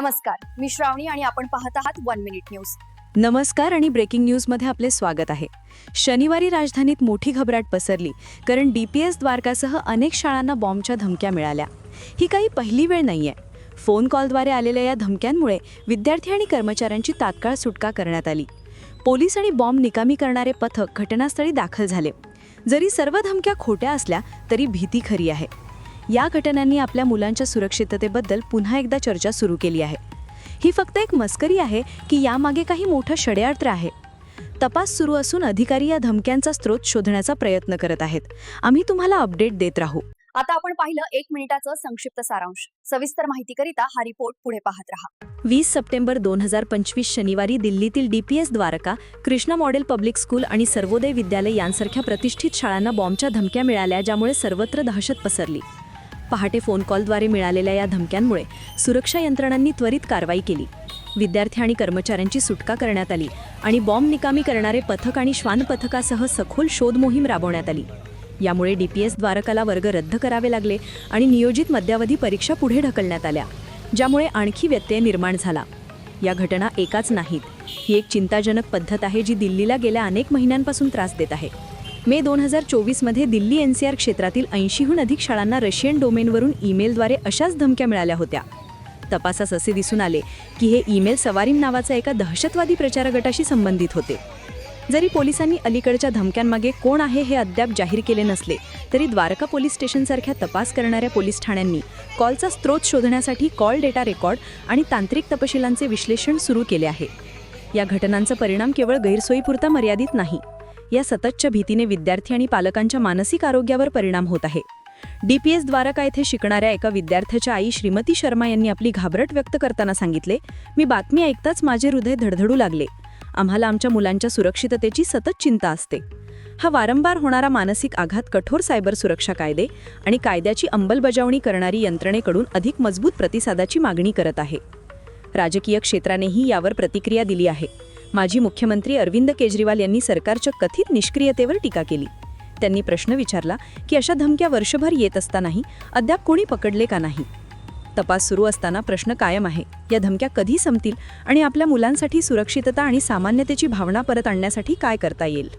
नमस्कार मी श्रावणी आणि आपण पाहत आहात वन मिनिट न्यूज. नमस्कार आणि ब्रेकिंग न्यूजमध्ये आपले स्वागत आहे. शनिवारी राजधानीत मोठी घबराट पसरली कारण डी पी एस द्वारकासह अनेक शाळांना बॉम्बच्या धमक्या मिळाल्या. ही काही पहिली वेळ नाहीये. फोन कॉलद्वारे आलेल्या या धमक्यांमुळे विद्यार्थी आणि कर्मचाऱ्यांची तात्काळ सुटका करण्यात आली. पोलीस आणि बॉम्ब निकामी करणारे पथक घटनास्थळी दाखल झाले. जरी सर्व धमक्या खोट्या असल्या तरी भीती खरी आहे. या घटनांनी आपल्या मुलांच्या सुरक्षिततेबद्दल पुन्हा एकदा चर्चा सुरू केली आहे. ही फक्त एक मस्करी आहे की यामागे काही मोठं षड्यंत्र आहे. तपास सुरू असून अधिकारी या धमक्यांचा स्रोत शोधण्याचा प्रयत्न करत आहेत. आम्ही तुम्हाला अपडेट देत राहू. आता आपण पाहिलं एक मिनिटाचं संक्षिप्त सारांश. सविस्तर माहितीकरिता हा रिपोर्ट पुढे पाहत रहा. वीस सप्टेंबर दोन हजार पंचवीस शनिवारी दिल्लीतील D P S Dwarka Krishna model public school आणि सर्वोदय विद्यालय यांसारख्या प्रतिष्ठित शाळांना बॉम्बच्या धमक्या मिळाल्या ज्यामुळे सर्वत्र दहशत पसरली. पहाटे फोन कॉलद्वारे मिळालेल्या या धमक्यांमुळे सुरक्षा यंत्रणांनी त्वरित कारवाई केली. विद्यार्थी आणि कर्मचाऱ्यांची सुटका करण्यात आली आणि बॉम्ब निकामी करणारे पथक आणि श्वान पथकासह सखोल शोध मोहीम राबवण्यात आली. यामुळे डी पी एस द्वारकाला वर्ग रद्द करावे लागले आणि नियोजित मध्यावधी परीक्षा पुढे ढकलण्यात आल्या ज्यामुळे आणखी व्यत्यय निर्माण झाला. या घटना एकाच नाहीत. ही एक चिंताजनक पद्धत आहे जी दिल्लीला गेल्या अनेक महिन्यांपासून त्रास देत आहे. मे दोन हजार चोवीसमध्ये दिल्ली एन सी आर क्षेत्रातील ऐंशीहून अधिक शाळांना रशियन डोमेनवरून ईमेलद्वारे अशाच धमक्या मिळाल्या होत्या. तपासास असे दिसून आले की हे ईमेल सवारीम नावाचा एका दहशतवादी प्रचार गटाशी संबंधित होते. जरी पोलिसांनी अलीकडच्या धमक्यांमागे कोण आहे हे अद्याप जाहीर केले नसले तरी द्वारका पोलीस स्टेशनसारख्या तपास करणाऱ्या पोलीस ठाण्यांनी कॉलचा स्रोत शोधण्यासाठी कॉल डेटा रेकॉर्ड आणि तांत्रिक तपशिलांचे विश्लेषण सुरू केले आहे. या घटनांचा परिणाम केवळ गैरसोयीपुरता मर्यादित नाही या सततच्या भीतीने विद्यार्थी आणि पालकांच्या मानसिक आरोग्यावर परिणाम होत आहे. डी पी एस द्वारका येथे शिकणाऱ्या एका विद्यार्थ्याच्या आई श्रीमती शर्मा यांनी आपली घाबरट व्यक्त करताना सांगितले मी बातमी ऐकताच माझे हृदय धडधडू लागले. आम्हाला आमच्या मुलांच्या सुरक्षिततेची सतत चिंता असते. हा वारंवार होणारा मानसिक आघात कठोर सायबर सुरक्षा कायदे आणि कायद्याची अंमलबजावणी करणारी यंत्रणेकडून अधिक मजबूत प्रतिसादाची मागणी करत आहे. राजकीय क्षेत्रानेही यावर प्रतिक्रिया दिली आहे. माजी मुख्यमंत्री अरविंद केजरीवाल यांनी सरकारच्या कथित निष्क्रियतेवर टीका केली. त्यांनी प्रश्न विचारला की अशा धमक्या वर्षभर येत असतानाही अद्याप कोणी पकडले का नाही? तपास सुरू असताना प्रश्न कायम आहे. या धमक्या कधी संपतील आणि आपल्या मुलांसाठी सुरक्षितता आणि सामान्यतेची भावना परत आणण्यासाठी काय करता येईल?